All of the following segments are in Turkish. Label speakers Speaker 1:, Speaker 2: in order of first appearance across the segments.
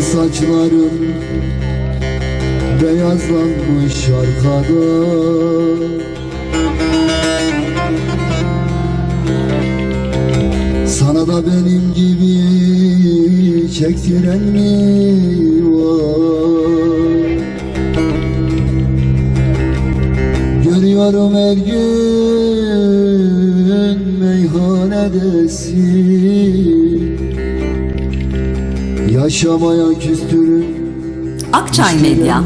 Speaker 1: saçların beyazlanmış arkada Sana da benim gibi çektiren mi var? Görüyorum her gün meyhanedesin Yaşamaya küstürün
Speaker 2: Akçay Medya.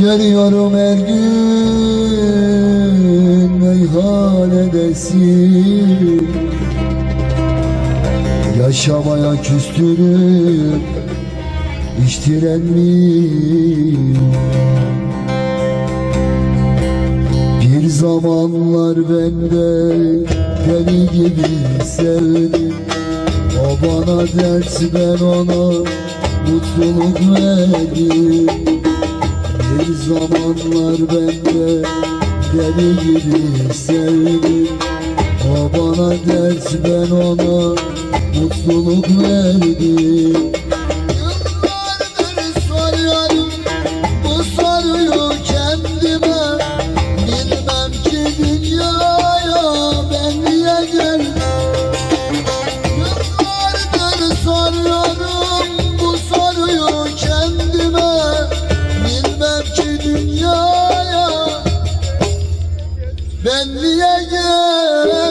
Speaker 1: Görüyorum her gün meyhanedesin Yaşamaya küstürüp içtiren mi Bir zamanlar ben de deli gibi sevdim. O bana ders ben ona mutluluk verdim. Bir zamanlar ben de deli gibi sevdim. O bana ders ben ona mutluluk verdim Ben niye gel